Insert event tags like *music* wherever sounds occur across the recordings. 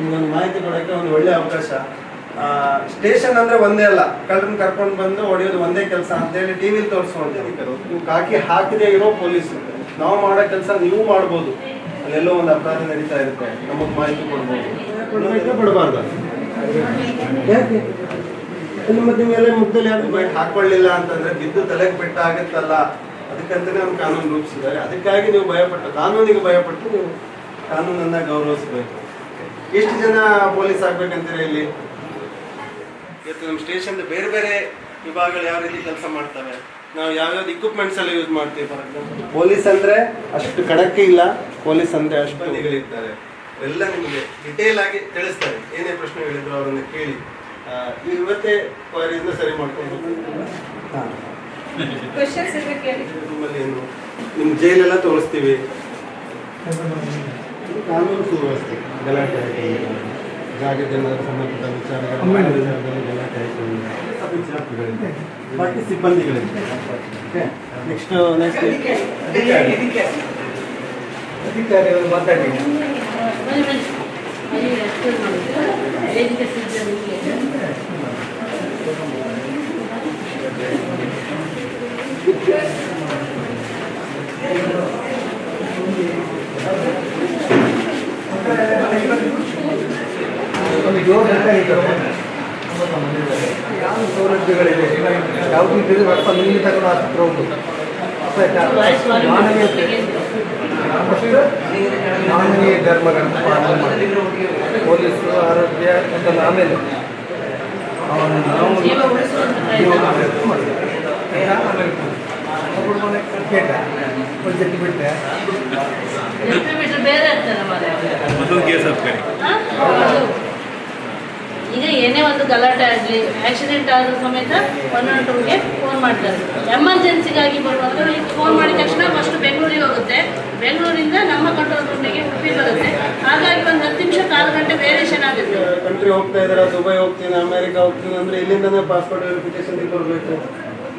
ನಿಮ್ಗೊಂದು ಮಾಹಿತಿ ಕೊಡೋಕ್ಕೆ ಒಂದು ಒಳ್ಳೆ ಅವಕಾಶ. ಸ್ಟೇಷನ್ ಅಂದ್ರೆ ಒಂದೇ ಅಲ್ಲ ಕಳ್ಳರನ್ನ ಕರ್ಕೊಂಡು ಬಂದು ಹೊಡೆಯೋದು ಒಂದೇ ಕೆಲಸ ಅಂತೇಳಿ ಟಿವಿಲಿ ತೋರಿಸ್ಕೊಳ್ತೀವಿ ನೀವು ಕಾಕಿ ಹಾಕಿದೆ ಇರೋ ಪೊಲೀಸ್. ನಾವು ಮಾಡೋ ಕೆಲಸ ನೀವು ಮಾಡ್ಬೋದು. ಅಲ್ಲೆಲ್ಲೋ ಒಂದು ಅಪರಾಧ ನಡೀತಾ ಇರುತ್ತೆ. ನಮಗೆ ಮಾಹಿತಿ ಕೊಡ್ಬೋದು. ಕೊಡಬಾರ್ದು? ಮತ್ತೆ ನೀವೆಲ್ಲ ಯಾರು? ಬೈಟ್ ಹಾಕೊಳ್ಳಿಲ್ಲ ಅಂತಂದ್ರೆ ಬಿದ್ದು ತಲೆಗೆ ಪೆಟ್ಟ ಆಗುತ್ತಲ್ಲ ಅದಕ್ಕಂತಾನೆ ಒಂದು ಕಾನೂನು ರೂಪಿಸಿದ್ದಾರೆ. ಅದಕ್ಕಾಗಿ ನೀವು ಭಯಪಟ್ಟು ಕಾನೂನಿಗೆ ಭಯಪಟ್ಟು ನೀವು ಕಾನೂನನ್ನ ಗೌರವಿಸಬೇಕು. ಎಷ್ಟು ಜನ ಪೊಲೀಸ್ ಆಗ್ಬೇಕಂತೀರಾ ಇಲ್ಲಿ? ಇವತ್ತು ನಮ್ಮ ಸ್ಟೇಷನ್ ಬೇರೆ ಬೇರೆ ವಿಭಾಗಗಳು ಯಾವ ರೀತಿ ಕೆಲಸ ಮಾಡ್ತವೆ? ನಾವು ಯಾವ್ಯಾವ್ದು ಇಕ್ವಿಪ್ಮೆಂಟ್ಸ್ ಎಲ್ಲ ಯೂಸ್ ಮಾಡ್ತೀವಿ ಫಾರ್ ಎಕ್ಸಾಂಪಲ್ ಪೊಲೀಸ್ ಅಂದ್ರೆ ಅಷ್ಟು ಖಡಕ್ಕೆ ಇಲ್ಲ. ಪೊಲೀಸ್ ಅಂದ್ರೆ ಅಷ್ಟು ಮಂದಿಗಳಿರ್ತಾರೆ ಎಲ್ಲ ನಿಮಗೆ ಡಿಟೇಲ್ ಆಗಿ ತಿಳಿಸ್ತಾರೆ. ಏನೇ ಪ್ರಶ್ನೆ ಪ್ರಶ್ನೆಗಳಿದ್ರು ಅವರನ್ನು ಕೇಳಿ. ಆ, ಇವತ್ತೇ ಕ್ವೈರಿಯಿಂದ ಸರಿ ಮಾಡ್ಕೊಂಡು ಹಾಂ ಕ್ವಶನ್ಸ್ ಇದ್ರೆ ಕೇಳಿ. ರೂಮಲ್ಲಿ ಏನು? ನಿಮ್ಮ ಜೈಲೆಲ್ಲ ತೋರಿಸ್ತೀವಿ. ಕಾನೂನು ಸುವ್ಯವಸ್ಥೆ ಗಲಾಟೆ ಆಯ್ತು ಜಾಗದ ಏನಾದ್ರು ಸಂಬಂಧಿತ ವಿಚಾರಗಳು ವಿಚಾರದಲ್ಲಿ ಗಲಾಟೆ ಆಯ್ತು ಅಭಿಚಾರಗಳಿದೆ ಬಾಕಿ ಸಿಬ್ಬಂದಿಗಳಿದೆ ನೆಕ್ಸ್ಟ್ ನೆಕ್ಸ್ಟ್ ಅಧಿಕಾರಿಗಳು ಮಾತಾಡಿ ಬನ್ನಿ ಬನ್ನಿ ಅಲ್ಲಿ ಎಕ್ಸ್ಪ್ಲೇನ್ ಮಾಡಿದ್ರೆ ವೇದಿಕೆ ಸಿದ್ಧರಿಗೆ ಒಂದು ಜೋರು ಬೇಕಾಗಿದ್ದಾರೆ ಯಾವ ಸೌಲಭ್ಯಗಳಿದೆ? ಯಾವುದು ಇದ್ದರೆ ಸ್ವಲ್ಪ ನಿಲ್ಲಿ ತಗೊಂಡು ಹತ್ತಿರ ಉಂಟು ಆಯ್ತಾ? ಮಾನವೀಯತೆ ಫಸ್ಟ್ ಮಾನವೀಯ ಧರ್ಮಗಳನ್ನು ಪಾಲನೆ ಮಾಡಿ. ಪೊಲೀಸು ಆರೋಗ್ಯ, ಅದೆಲ್ಲ ಆಮೇಲೆ. ಅವನು ನಾವು ಜೀವ ಉಳಿಸುವಂತ ಜೀವ ಪ್ರಯತ್ನ ಉಳಿಸುವಂತ ಮಾಡ್ಬೇಕು. ಆಯ್ತಾ? ಆಮೇಲೆ ಒಬ್ಬರು ಮನೆ ಕೇಟ ಬೇರೆ ಇರ್ತದೆ? ಈಗ ಏನೇ ಒಂದು ಗಲಾಟೆ ಆಗಲಿ ಆಕ್ಸಿಡೆಂಟ್ ಆದ ಸಮೇತ ಒನ್ ಒನ್ ಟೂಗೆ ಫೋನ್ ಮಾಡ್ತಾರೆ. ಎಮರ್ಜೆನ್ಸಿಗಾಗಿ ಬರುವಾಗ ಈಗ ಫೋನ್ ಮಾಡಿದ ತಕ್ಷಣ ಫಸ್ಟ್ ಬೆಂಗಳೂರಿಗೆ ಹೋಗುತ್ತೆ. ಬೆಂಗಳೂರಿಂದ ನಮ್ಮ ಕಂಟ್ರೋಲ್ ರೂಮ್ಗೆ ಉಡುಪಿ ಬರುತ್ತೆ. ಹಾಗಾಗಿ ಒಂದು ಹತ್ತು ನಿಮಿಷ ಕಾಲು ಗಂಟೆ ವೇರಿಯೇಷನ್ ಆಗುತ್ತೆ. ಕಂಟ್ರಿ ಹೋಗ್ತಾ ಇದ್ದಾರೆ ದುಬೈ ಹೋಗ್ತೀನಿ ಅಮೆರಿಕ ಹೋಗ್ತೀನಿ ಅಂದ್ರೆ ಇಲ್ಲಿಂದನೇ ಪಾಸ್ಪೋರ್ಟ್ ವೆರಿಫಿಕೇಶನ್ ಕೊಡಬೇಕು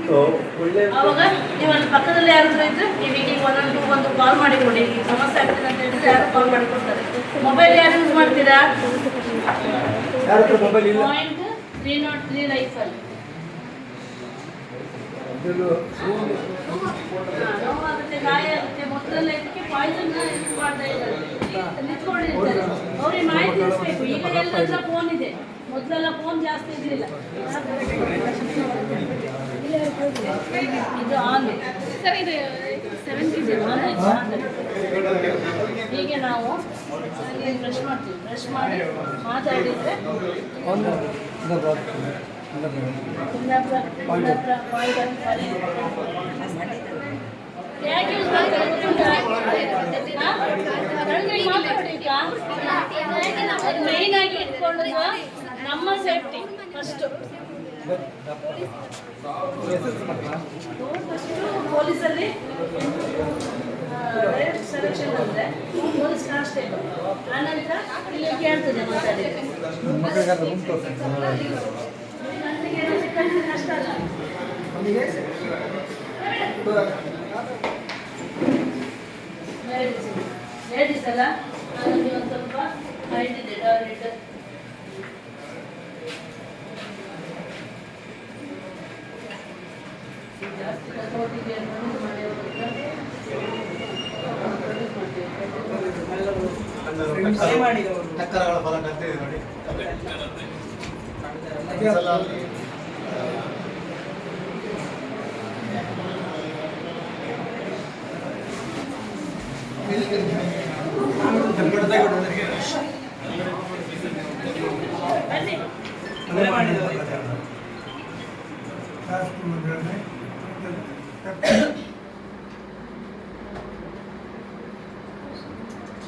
ಸೊ ಒಳ್ಳೆ ಅವಾಗ ನೀವು ಅಲ್ಲಿ ಪಕ್ಕದಲ್ಲಿ ಯಾರಾದ್ರೂ ಇದ್ರೆ ನೀವು ಈಗ ಒನ್ ನಾಟ್ ಟೂ ಒಂದು ಕಾಲ್ ಮಾಡಿ ಕೊಡಿ ಸಮಸ್ಯೆ ಆಗ್ತದೆ ಅಂತ ಹೇಳಿದ್ರೆ ಯಾರು ಕಾಲ್ ಮಾಡಿ ಕೊಡ್ತಾರೆ ಮೊಬೈಲ್ ಯಾರು ಯೂಸ್ ಮಾಡ್ತೀರಾ? ಯಾರ ಹತ್ರ ಮೊಬೈಲ್ ಇಲ್ಲ ಪಾಯಿಂಟ್ ತ್ರೀ ನಾಟ್ ತ್ರೀ ನೋವಾಗುತ್ತೆ ಗಾಯ ಆಗುತ್ತೆ. ಮೊದಲೆಲ್ಲ ಇದಕ್ಕೆ ಪಾಯ್ಸನ್ ಯೂಸ್ ಮಾಡ್ತಾ ಇದ್ದಾರೆ. ನಿಂತ್ಕೊಂಡಿರ್ತಾರೆ. ಅವ್ರಿಗೆ ಮಾಹಿತಿ ತಿಳಿಸ್ಬೇಕು ಈಗ ಎಲ್ಲರ ಫೋನ್ ಇದೆ. ಮೊದಲೆಲ್ಲ ಫೋನ್ ಜಾಸ್ತಿ ಇರಲಿಲ್ಲ. ಇದು ಆನ್ ಸರ್ ಇದು ಸೆವೆಂಟಿ ಆನ್ ಆಯ್ತು ಹೀಗೆ ನಾವು ಬ್ರಷ್ ಮಾಡ್ತೀವಿ ಬ್ರಷ್ ಮಾಡಿ ಮಾತಾಡಿದ್ರೆ ಒಂದು ಯಾಕೆ ಯೂಸ್ ಮಾತಾಡಿ ಈಗ. ಆಗಿ ಇಟ್ಕೊಳ್ಳೋದು ನಮ್ಮ ಸೇಫ್ಟಿ ಫಸ್ಟು ಪೊಲೀಸಲ್ಲಿ ಡೈರೆಕ್ಟ್ ಸೆಲೆಕ್ಷನ್ ಅಂದರೆ ಪೊಲೀಸ್ ಕಾನ್ಸ್ಟೇಬಲ್. ಆನಂತರ ಇಲ್ಲಿ ನನಗೆ ಅಲ್ಲ ಲೇಡೀಸ್ ಅಲ್ಲ ಸ್ವಲ್ಪ ಹೈಟ್ ಮಾಡಿರೋದ್ರಿಂದ produce ಮಾಡ್ತೀವಿ. ಟಕ್ಕರಗಳ ಫಲ ಅಂತ ಇದೆ ನೋಡಿ ಒಂದ್ಸಲ ಅಲ್ಲಿ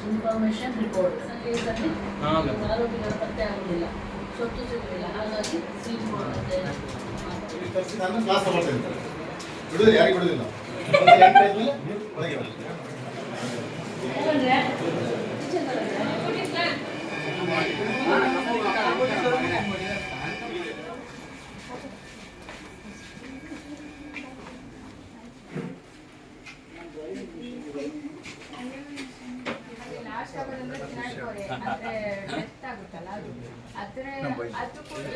ಇನ್ಫಾರ್ಮೇಶನ್ ರಿಪೋರ್ಟ್ ಇದರಲ್ಲಿ ಆರೋಪಿಗಳ ಪತ್ತೆ ಆಗುವುದಿಲ್ಲ ಸೊತ್ತು ಸಿಗುವುದಿಲ್ಲ ಹಾಗಾಗಿ ಸೀಲ್ ಮಾಡುತ್ತೆ ತರಿಸಿ ನಾನು ಕ್ಲಾಸ್ ತಗೊಳ್ತೇನೆ ಬಿಡುದಿಲ್ಲ ಯಾರಿಗೆ ಬಿಡುದಿಲ್ಲ ಒಳಗೆ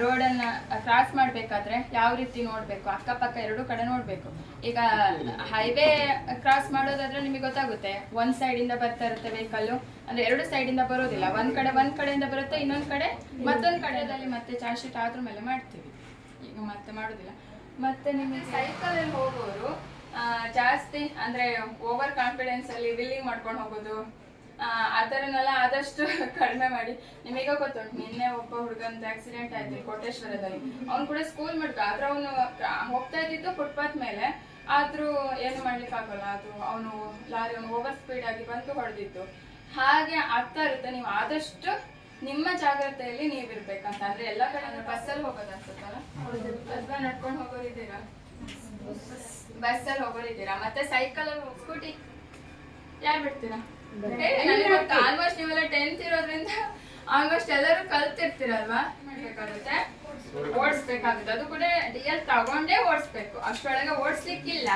ರೋಡನ್ನ ಕ್ರಾಸ್ ಮಾಡಬೇಕಾದ್ರೆ ಯಾವ ರೀತಿ ನೋಡಬೇಕು? ಅಕ್ಕಪಕ್ಕ ಎರಡು ಕಡೆ ನೋಡಬೇಕು. ಈಗ ಹೈವೇ ಕ್ರಾಸ್ ಮಾಡೋದಾದ್ರೆ ನಿಮಗೆ ಗೊತ್ತಾಗುತ್ತೆ. ಒಂದ್ ಸೈಡಿಂದ ಬರ್ತಾ ಇರುತ್ತೆ ವೆಹಿಕಲ್ ಅಂದ್ರೆ ಎರಡು ಸೈಡಿಂದ ಬರೋದಿಲ್ಲ. ಒಂದ್ ಕಡೆ ಒಂದ್ ಕಡೆಯಿಂದ ಬರುತ್ತೆ ಇನ್ನೊಂದ್ ಕಡೆ ಮತ್ತೊಂದ್ ಕಡೆದಲ್ಲಿ ಮತ್ತೆ ಚಾರ್ಜ್ ಶೀಟ್ ಆದ್ರ ಮೇಲೆ ಮಾಡ್ತೀವಿ. ಈಗ ಮತ್ತೆ ಮಾಡೋದಿಲ್ಲ. ಮತ್ತೆ ನಿಮಗೆ ಸೈಕಲಲ್ಲಿ ಹೋಗೋರು ಆ, ಜಾಸ್ತಿ ಅಂದ್ರೆ ಓವರ್ ಕಾನ್ಫಿಡೆನ್ಸ್ ಅಲ್ಲಿ ವಿಲ್ಲಿಂಗ್ ಮಾಡ್ಕೊಂಡು ಹೋಗೋದು ಆ, ಥರನೆಲ್ಲ ಆದಷ್ಟು *laughs* ಕಡಿಮೆ ಮಾಡಿ. ನಿಮಗೆ ಗೊತ್ತುಂಟು ನಿನ್ನೆ ಒಬ್ಬ ಹುಡುಗಂತ ಆಕ್ಸಿಡೆಂಟ್ ಆಯ್ತು ಕೋಟೇಶ್ವರದಲ್ಲಿ. ಅವ್ನು ಕೂಡ ಸ್ಕೂಲ್ ಮಾಡ್ಕ ಆದ್ರೆ ಅವನು ಹೋಗ್ತಾ ಇದ್ದಿದ್ದು ಫುಟ್ಪಾತ್ ಮೇಲೆ. ಆದ್ರೂ ಏನು ಮಾಡ್ಲಿಕ್ಕೆ ಆಗಲ್ಲ ಅದು ಅವನು ಲಾರಿ ಅವನು ಓವರ್ ಸ್ಪೀಡ್ ಆಗಿ ಬಂದು ಹೊಡೆದಿತ್ತು ಹಾಗೆ ಆಗ್ತಾ ಇರುತ್ತೆ ನೀವು ಆದಷ್ಟು ನಿಮ್ಮ ಜಾಗ್ರತೆಯಲ್ಲಿ ನೀವು ಇರ್ಬೇಕಂತ. ಅಂದ್ರೆ ಎಲ್ಲ ಕಡೆ ಬಸ್ಸಲ್ಲಿ ಹೋಗೋದು ಅನ್ಸುತ್ತಲ್ಲ? ಅಥವಾ ನಡ್ಕೊಂಡು ಹೋಗೋರಿದ್ದೀರಾ ಬಸ್ಸಲ್ಲಿ ಹೋಗೋರಿದ್ದೀರಾ ಮತ್ತೆ ಸೈಕಲ್ ಸ್ಕೂಟಿ ಯಾರು ಬಿಡ್ತೀರಾ? ಆಲ್ಮೋಸ್ಟ್ ನೀವೆಲ್ಲ ಟೆಂತ್ ಇರೋದ್ರಿಂದ ಆಲ್ಮೋಸ್ಟ್ ಎಲ್ಲರೂ ಕಲ್ತಿರ್ತೀರಲ್ವಾ? ಮಾಡ್ಬೇಕಾಗುತ್ತೆ. ಓಡಿಸ್ಬೇಕಾಗುತ್ತೆ. ಅದು ಕೂಡ ಡಿ ಎಲ್ ತಗೊಂಡೇ ಓಡಿಸ್ಬೇಕು. ಅಷ್ಟೊಳಗೆ ಓಡಿಸ್ಲಿಕ್ಕಿಲ್ಲ.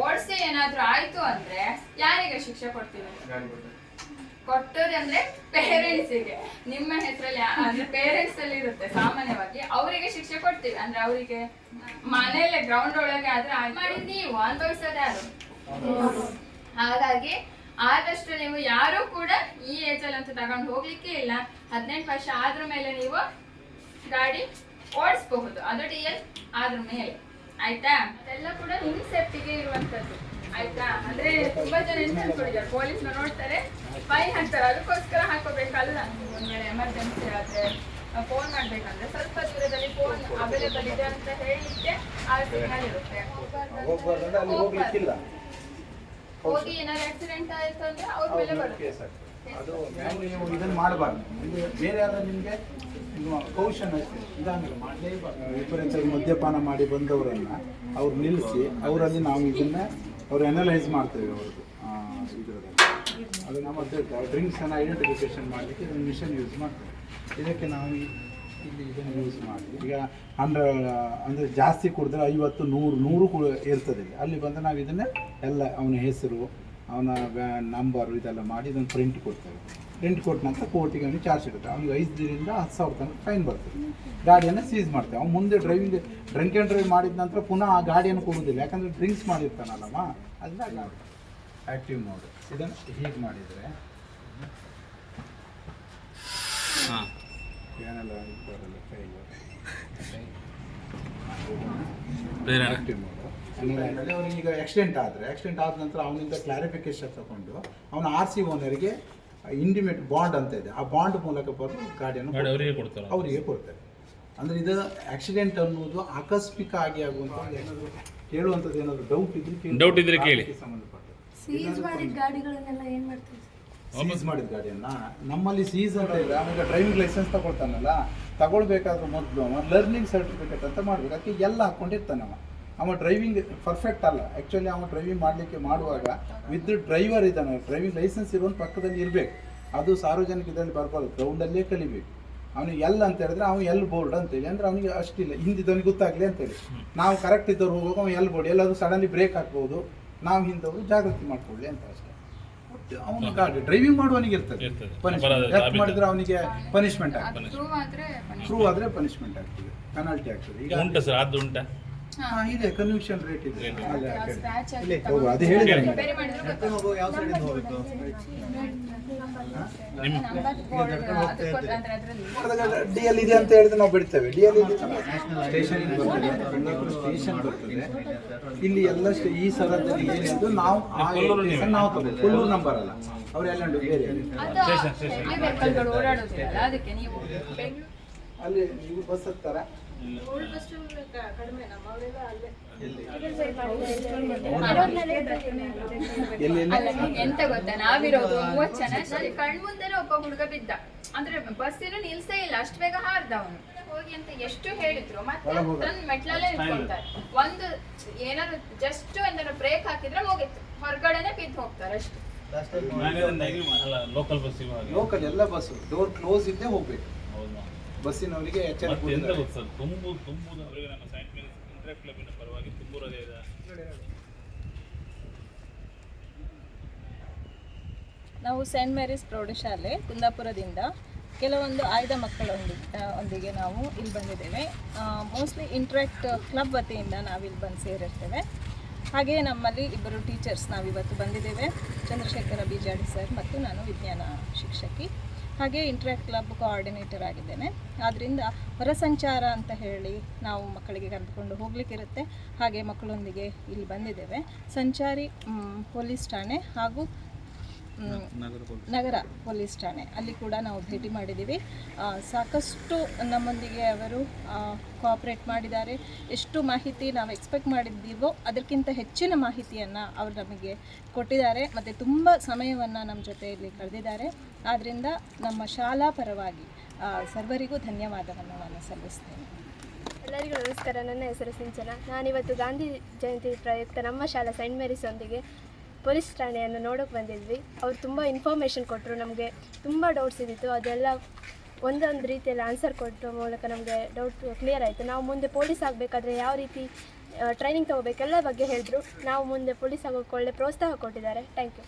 ಓಡಿಸಿ ಏನಾದ್ರೂ ಆಯ್ತು ಅಂದ್ರೆ ಯಾರಿಗೆ ಶಿಕ್ಷೆ ಕೊಡ್ತೀವಿ? ಕೊಟ್ಟೋದು ಅಂದ್ರೆ ಪೇರೆಂಟ್ಸಿಗೆ ನಿಮ್ಮ ಹೆಸರಲ್ಲಿ ಅಂದ್ರೆ ಪೇರೆಂಟ್ಸ್ ಅಲ್ಲಿ ಇರುತ್ತೆ ಸಾಮಾನ್ಯವಾಗಿ. ಅವರಿಗೆ ಶಿಕ್ಷೆ ಕೊಡ್ತೀವಿ. ಅಂದ್ರೆ ಅವರಿಗೆ ಮನೆಯಲ್ಲೇ ಗ್ರೌಂಡ್ ಒಳಗೆ ಆದ್ರೆ ಮಾಡಿ ಮಾಡಿದ್ ನೀವು ಅನುಭವಿಸೋದು ಯಾರು ಹಾಗಾಗಿ ಆದಷ್ಟು ನೀವು ಯಾರು ಕೂಡ ಈ ಏಜ್ ಅಲ್ಲಿ ಅಂತೂ ತಗೊಂಡು ಹೋಗ್ಲಿಕ್ಕೆ ಇಲ್ಲ. ಹದಿನೆಂಟು ವರ್ಷ ಆದ್ರ ಮೇಲೆ ನೀವು ಗಾಡಿ ಓಡಿಸಬಹುದು. ಅದು ಡಿ ಎಲ್ ಆದ್ರ ಮೇಲೆ. ಆಯ್ತಾ? ಅದೆಲ್ಲ ಕೂಡ ನಿಮ್ ಸೇಫ್ಟಿಗೆ ಇರುವಂತದ್ದು ಆಯ್ತಾ? ಅಂದ್ರೆ ತುಂಬಾ ಜನ ಎಂತ ಅನ್ಕೊಂಡಿದ್ದಾರೆ? ಪೊಲೀಸ್ ನೋಡ್ತಾರೆ, ಫೈನ್ ಹಾಕ್ತಾರೆ. ಅದಕ್ಕೋಸ್ಕರ ಹಾಕೋಬೇಕಲ್ಲ ಒಂದ್ ವೇಳೆ ಎಮರ್ಜೆನ್ಸಿ ಆದ್ರೆ ಫೋನ್ ಮಾಡ್ಬೇಕಂದ್ರೆ ಸ್ವಲ್ಪ ದೂರದಲ್ಲಿ ಫೋನ್ ಅವೈಲೇಬಲ್ ಇದೆ ಅಂತ ಹೇಳಿಕ್ಕೆ ಆ ಸಿಗ್ನಲ್ ಇರುತ್ತೆ. ಹೋಗಿ ಏನಾದ್ರು ಆಕ್ಸಿಡೆಂಟ್ ಆಯ್ತು ಅಂದ್ರೆ ಅವ್ರ ಮೇಲೆ ಬರುತ್ತೆ. ಕೇಸ್ ಆಗ್ತದೆ. ಅದು ನೀವು ಇದನ್ನ ಮಾಡಬಾರ್ದು. ಬೇರೆ ಯಾರು ನಿಮಗೆ ಕೌಶನ್ ಅಷ್ಟೇ. ಇದಾಗಿಲ್ಲ ಮಾಡಲೇಬಾರ್ದು. ವಿಪರೀತ ಮದ್ಯಪಾನ ಮಾಡಿ ಬಂದವರನ್ನ ಅವ್ರು ನಿಲ್ಲಿಸಿ ಅವರಲ್ಲಿ ನಾವು ಇದನ್ನ ಅವ್ರು ಅನಲೈಸ್ ಮಾಡ್ತೇವೆ ಅವ್ರದ್ದು ಇದರಲ್ಲಿ. ಅದು ನಮ್ಮ ಡ್ರಿಂಕ್ಸನ್ನು ಐಡೆಂಟಿಫಿಕೇಶನ್ ಮಾಡಲಿಕ್ಕೆ ಇದನ್ನು ಮಿಷನ್ ಯೂಸ್ ಮಾಡ್ತೇವೆ ಇದಕ್ಕೆ ನಾವು ಇಲ್ಲಿ ಇದನ್ನು ಯೂಸ್ ಮಾಡಿ. ಈಗ ಅಂದ್ರೆ, ಅಂದರೆ ಜಾಸ್ತಿ ಕುಡಿದ್ರೆ ಐವತ್ತು, ನೂರು ನೂರು ಕೂಡ ಇರ್ತದೆ. ಅಲ್ಲಿ ಬಂದು ನಾವು ಇದನ್ನೇ ಎಲ್ಲ ಅವನ ಹೆಸರು, ಅವನ ನಂಬರು ಇದೆಲ್ಲ ಮಾಡಿ ಇದನ್ನು ಪ್ರಿಂಟ್ ಕೊಡ್ತೇವೆ. ಪ್ರಿಂಟ್ ಕೊಟ್ಟ ನಂತರ ಕೋರ್ಟಿಗೆ ಅವನಿಗೆ ಚಾರ್ಜ್ ಸಿಗುತ್ತೆ. ಅವ್ನಿಗೆ ಐದರಿಂದ ಹತ್ತು ಸಾವಿರ ತನಕ ಫೈನ್ ಬರ್ತದೆ. ಗಾಡಿಯನ್ನು ಸೀಸ್ ಮಾಡ್ತೇವೆ. ಅವ್ನು ಮುಂದೆ ಡ್ರೈವಿಂಗ್ ಡ್ರಂಕ್ ಆ್ಯಂಡ್ ಡ್ರೈವ್ ಮಾಡಿದ ನಂತರ ಪುನಃ ಆ ಗಾಡಿಯನ್ನು ಕೊಡುವುದಿಲ್ಲ. ಯಾಕಂದರೆ ಡ್ರಿಂಕ್ಸ್ ಮಾಡಿರ್ತಾನಲ್ಲಮ್ಮ ಅದನ್ನ ಆ್ಯಕ್ಟಿವ್ ಮೋಡ್ ಇದನ್ನು ಹೀಗೆ ಮಾಡಿದರೆ. ಏನೆಲ್ಲ ಇದ್ದಾರಲ್ಲ ಫೈಲ್ ಈಗ ಆಕ್ಸಿಡೆಂಟ್ ಆದರೆ ಆಕ್ಸಿಡೆಂಟ್ ಆದ ನಂತರ ಅವನಿಂದ ಕ್ಲಾರಿಫಿಕೇಶನ್ ತಗೊಂಡು ಅವನ ಆರ್ ಸಿ ಓನರಿಗೆ ಇಂಡಿಮೇಟ್ ಬಾಂಡ್ ಅಂತ ಇದೆ. ಆ ಬಾಂಡ್ ಮೂಲಕ ಬರೆದು ಗಾಡಿಯನ್ನು ಗಾಡಿ ಅವರಿಗೆ ಕೊಡ್ತಾರೆ. ಅವರಿಗೆ ಕೊಡ್ತಾರೆ. ಅಂದರೆ ಇದು ಆಕ್ಸಿಡೆಂಟ್ ಅನ್ನೋದು ಆಕಸ್ಮಿಕ ಆಗಿ ಆಗುವಂಥ ಏನಾದರೂ ಕೇಳುವಂಥದ್ದು ಏನಾದರೂ ಡೌಟ್ ಇದ್ರೆ ಡೌಟ್ ಇದ್ರೆ ಕೇಳಿ. ಸೀಸ್ ಮಾಡಿದ ಗಾಡಿಗಳನ್ನೆಲ್ಲ ಏನು ಮಾಡ್ತೀವಿ ಸೀಸ್ ಮಾಡಿದ ಗಾಡಿಯನ್ನ. ನಮ್ಮಲ್ಲಿ ಸೀಸ್ ಅಂತ ಇದೆ ಆಮೇಲೆ ಡ್ರೈವಿಂಗ್ ಲೈಸೆನ್ಸ್ ತಗೊಳ್ತಾನಲ್ಲ ತಗೊಳ್ಬೇಕಾದ್ರೆ ಮೊದಲು ಅವ ಲರ್ನಿಂಗ್ ಸರ್ಟಿಫಿಕೇಟ್ ಅಂತ ಮಾಡ್ಬೇಕು. ಅದಕ್ಕೆ ಎಲ್ಲ ಹಾಕ್ಕೊಂಡಿರ್ತಾನೆ ಅವ. ಅವ ಡ್ರೈವಿಂಗ್ ಪರ್ಫೆಕ್ಟ್ ಅಲ್ಲ. ಆ್ಯಕ್ಚುಲಿ ಅವ ಡ್ರೈವಿಂಗ್ ಮಾಡಲಿಕ್ಕೆ ಮಾಡುವಾಗ ವಿತ್ ಡ್ರೈವರ್ ಇದ್ದಾನೆ. ಡ್ರೈವಿಂಗ್ ಲೈಸೆನ್ಸ್ ಇರುವಂಥ ಪಕ್ಕದಲ್ಲಿ ಇರಬೇಕು. ಅದು ಸಾರ್ವಜನಿಕ ಇದರಲ್ಲಿ ಬರಬಾರ್ದು ಗ್ರೌಂಡಲ್ಲೇ ಕಲಿಬೇಕು. ಅವನಿಗೆ ಎಲ್ ಅಂತ ಹೇಳಿದ್ರೆ ಅವ್ನು ಎಲ್ ಬೋರ್ಡ್ ಅಂತೇಳಿ ಅಂದ್ರೆ ಅವನಿಗೆ ಅಷ್ಟಿಲ್ಲ. ಹಿಂದಿದ್ದವನಿಗೆ ಗೊತ್ತಾಗಲಿ ಅಂತೇಳಿ ನಾವು ಕರೆಕ್ಟ್ ಇದ್ದವ್ರು ಹೋಗುವಾಗ ಅವ್ನು ಎಲ್ ಬೋರ್ಡ್ ಎಲ್ಲಾದರೂ ಸಡನ್ಲಿ ಬ್ರೇಕ್ ಹಾಕ್ಬೋದು ನಾವು ಹಿಂದವರು ಜಾಗೃತಿ ಮಾಡ್ಕೊಳ್ಳಿ ಅಂತ ಅಷ್ಟೇ. ಅವನು ಗಾಡಿ ಡ್ರೈವಿಂಗ್ ಮಾಡುವವನಿಗೆ ಇರ್ತದೆ. ಇರ್ತದೆ. ಅಪರಾಧ ಸಾಬೀತು. ಮಾಡಿದ್ರೆ ಅವನಿಗೆ ಪನಿಶ್ಮೆಂಟ್ ಆಗ್ತದೆ. ಪ್ರೂವ್ ಆದ್ರೆ ಪನಿಶ್ಮೆಂಟ್ ಆದರೆ ಪನಿಷ್ಮೆಂಟ್ ಆಗ್ತದೆ. ಪೆನಾಲ್ಟಿ ಆಗ್ತದೆ. ಈಗ ಉಂಟಾ ಸರ್ ಅದು ಉಂಟಾ? ಇದೆ ಕನ್ವಿಕ್ಷನ್ ರೇಟ್ ಇದೆ. ಅದು ಹೇಳಿದೆ ತಗೊಂಡು ಡಿ ಎಲ್ ಇದೆ? ಅಂತ ಹೇಳಿದ್ರೆ ನಾವು ಬಿಡ್ತೇವೆ. ಡಿ ಎಲ್ ಸ್ಟೇಷನ್ ಬರ್ತದೆ. ಸ್ಟೇಷನ್ ಬರ್ತದೆ. ಇಲ್ಲಿ ಎಲ್ಲ ಈ ಸರದಲ್ಲಿ ಏನಿದ್ದು ನಾವು ನೀವೇ? ತಗೊಳ್ಳಿ ಕೊಲ್ಲೂರು ನಂಬರ್ ಅಲ್ಲ. ಅವ್ರು ಎಲ್ಲ ಬೇರೆ ಸ್ಟೇಷನ್, ಸ್ಟೇಷನ್. ಹೆವಿ ವೆಹಿಕಲ್ಗಳು ಅದಕ್ಕೆ ನೀವು ಬೆಂಗಳೂರು ಅಲ್ಲಿ ನೀವು ಬಸ್ ಹತ್ತಾರ. ಅಲ್ಲೇ. ಅಲ್ಲ ಎಂತ ಗೊತ್ತಾ? ನಾವಿರೋದು ಮೂವತ್ ಜನ. ಸರಿ ಕಣ್ಮುಂದೆನೆ ಒಬ್ಬ ಹುಡುಗ ಬಿದ್ದ. ಅಂದ್ರೆ ಬಸ್ ಏನು ನಿಲ್ಸೇ ಇಲ್ಲ. ಅಷ್ಟು ಬೇಗ ಹಾರ್ದ ಅವನು. ಹೋಗಿ ಅಂತ ಎಷ್ಟು ಹೇಳಿದ್ರು. ಮತ್ತೆ ತನ್ನ ತಂದು ಮೆಟ್ಲಲ್ಲೇ ನಿಂತ್ಕೊಳ್ತಾರೆ ಒಂದು ಏನಾದ್ರು ಜಸ್ಟ್ ಏನಾದ್ರು ಬ್ರೇಕ್ ಹಾಕಿದ್ರೆ ಹೋಗಿತ್ತು ಹೊರಗಡೆನೆ ಬಿದ್ದು ಹೋಗ್ತಾರೆ ಅಷ್ಟು. ಅಲ್ಲ ಲೋಕಲ್ ಬಸ್ ಲೋಕಲ್ ಎಲ್ಲ ಬಸ್ ಡೋರ್ ಕ್ಲೋಸ್ ಇದ್ದೇ ಹೋಗ್ಬೇಕು. ಹೌದಾ ಬಸ್ಸಿನವರಿಗೆ ಎಚ್ಚರಿಕೆ ಮತ್ತೆ ಎಂತ ಕೊಟ್ಟಿದ್ದಾರೆ. ಗೊತ್ತು ಸರ್? ತುಂಬು ತುಂಬುದು ಅವರಿಗೆ ನಮ್ಮ ಸೈಂಟ್ ಮೇರಿಸ್ ಕ್ಲಬ್ಬಿನ ಪರವಾಗಿ ನಾವು ಸೆಂಟ್ ಮ್ಯಾರೀಸ್ ಪ್ರೌಢಶಾಲೆ ಕುಂದಾಪುರದಿಂದ ಕೆಲವೊಂದು ಆಯ್ದ ಮಕ್ಕಳೊಂದಿಗೆ ಒಂದಿಗೆ ನಾವು ಇಲ್ಲಿ ಬಂದಿದ್ದೇವೆ. ಮೋಸ್ಟ್ಲಿ ಇಂಟ್ರಾಕ್ಟ್ ಕ್ಲಬ್ ವತಿಯಿಂದ ನಾವು ಇಲ್ಲಿ ಬಂದು ಸೇರಿರ್ತೇವೆ. ಹಾಗೆಯೇ ನಮ್ಮಲ್ಲಿ ಇಬ್ಬರು ಟೀಚರ್ಸ್ ನಾವಿವತ್ತು ಬಂದಿದ್ದೇವೆ. ಚಂದ್ರಶೇಖರ ಬಿಜಾಡಿ ಸರ್ ಮತ್ತು ನಾನು ವಿಜ್ಞಾನ ಶಿಕ್ಷಕಿ. ಹಾಗೆ ಇಂಟ್ರಾಕ್ಟ್ ಕ್ಲಬ್ ಕೋಆರ್ಡಿನೇಟರ್ ಆಗಿದ್ದೇನೆ. ಆದ್ದರಿಂದ ಹೊರಸಂಚಾರ ಅಂತ ಹೇಳಿ ನಾವು ಮಕ್ಕಳಿಗೆ ಕರೆದುಕೊಂಡು ಹೋಗಲಿಕ್ಕಿರುತ್ತೆ. ಹಾಗೆ ಮಕ್ಕಳೊಂದಿಗೆ ಇಲ್ಲಿ ಬಂದಿದ್ದೇವೆ. ಸಂಚಾರಿ ಪೊಲೀಸ್ ಠಾಣೆ ಹಾಗೂ ನಗರ ಪೊಲೀಸ್ ಠಾಣೆ. ಅಲ್ಲಿ ಕೂಡ ನಾವು ಭೇಟಿ ಮಾಡಿದ್ದೀವಿ. ಸಾಕಷ್ಟು ನಮ್ಮೊಂದಿಗೆ ಅವರು ಕೋಆಪ್ರೇಟ್ ಮಾಡಿದ್ದಾರೆ. ಎಷ್ಟು ಮಾಹಿತಿ ನಾವು ಎಕ್ಸ್ಪೆಕ್ಟ್ ಮಾಡಿದ್ದೀವೋ ಅದಕ್ಕಿಂತ ಹೆಚ್ಚಿನ ಮಾಹಿತಿಯನ್ನು ಅವರು ನಮಗೆ ಕೊಟ್ಟಿದ್ದಾರೆ. ಮತ್ತು ತುಂಬ ಸಮಯವನ್ನು ನಮ್ಮ ಜೊತೆಯಲ್ಲಿ ಕಳೆದಿದ್ದಾರೆ. ಆದ್ದರಿಂದ ನಮ್ಮ ಶಾಲಾ ಪರವಾಗಿ ಸರ್ವರಿಗೂ ಧನ್ಯವಾದವನ್ನು ನಾನು ಸಲ್ಲಿಸ್ತೇನೆ. ಎಲ್ಲರಿಗೂ ನಮಸ್ಕಾರ. ನನ್ನ ಹೆಸರು ಸಿಂಚನ. ನಾನಿವತ್ತು ಗಾಂಧಿ ಜಯಂತಿ ಪ್ರಯುಕ್ತ ನಮ್ಮ ಶಾಲಾ ಸೈಂಟ್ ಮೇರಿಸ್ ಒಂದಿಗೆ ಪೊಲೀಸ್ ಠಾಣೆಯನ್ನು ನೋಡೋಕ್ಕೆ ಬಂದಿದ್ವಿ. ಅವ್ರು ತುಂಬ ಇನ್ಫಾರ್ಮೇಷನ್ ಕೊಟ್ಟರು ನಮಗೆ. ತುಂಬ ಡೌಟ್ಸ್ ಇದ್ದಿತ್ತು. ಅದೆಲ್ಲ ಒಂದೊಂದು ರೀತಿಯಲ್ಲಿ ಆನ್ಸರ್ ಕೊಟ್ಟೋ ಮೂಲಕ ನಮಗೆ ಡೌಟ್ ಕ್ಲಿಯರ್ ಆಯಿತು. ನಾವು ಮುಂದೆ ಪೊಲೀಸ್ ಆಗಬೇಕಾದ್ರೆ ಯಾವ ರೀತಿ ಟ್ರೈನಿಂಗ್ ತೊಗೋಬೇಕೆಲ್ಲ ಬಗ್ಗೆ ಹೇಳಿದ್ರು. ನಾವು ಮುಂದೆ ಪೊಲೀಸ್ ಆಗೋಕ್ಕೆ ಒಳ್ಳೆ ಪ್ರೋತ್ಸಾಹ ಕೊಟ್ಟಿದ್ದಾರೆ. Thank you